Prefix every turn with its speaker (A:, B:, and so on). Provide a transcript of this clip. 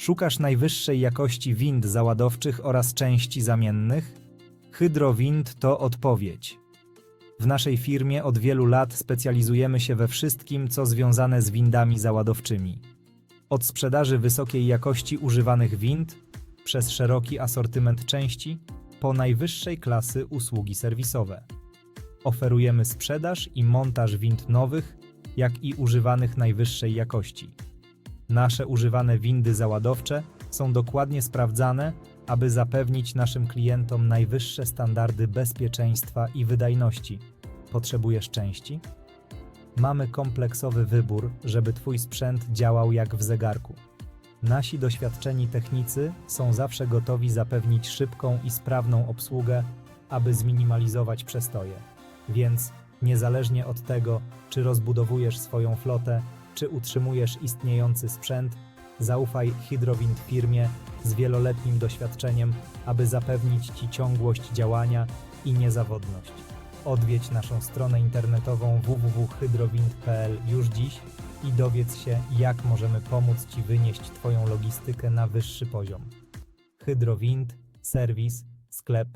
A: Szukasz najwyższej jakości wind załadowczych oraz części zamiennych? Hydrowind to odpowiedź. W naszej firmie od wielu lat specjalizujemy się we wszystkim, co związane z windami załadowczymi. Od sprzedaży wysokiej jakości używanych wind, przez szeroki asortyment części, po najwyższej klasy usługi serwisowe. Oferujemy sprzedaż i montaż wind nowych, jak i używanych najwyższej jakości. Nasze używane windy załadowcze są dokładnie sprawdzane, aby zapewnić naszym klientom najwyższe standardy bezpieczeństwa i wydajności. Potrzebujesz części? Mamy kompleksowy wybór, żeby Twój sprzęt działał jak w zegarku. Nasi doświadczeni technicy są zawsze gotowi zapewnić szybką i sprawną obsługę, aby zminimalizować przestoje. Więc niezależnie od tego, czy rozbudowujesz swoją flotę, czy utrzymujesz istniejący sprzęt, zaufaj Hydrowind firmie z wieloletnim doświadczeniem, aby zapewnić Ci ciągłość działania i niezawodność. Odwiedź naszą stronę internetową www.hydrowind.pl już dziś i dowiedz się, jak możemy pomóc Ci wynieść Twoją logistykę na wyższy poziom. Hydrowind, serwis, sklep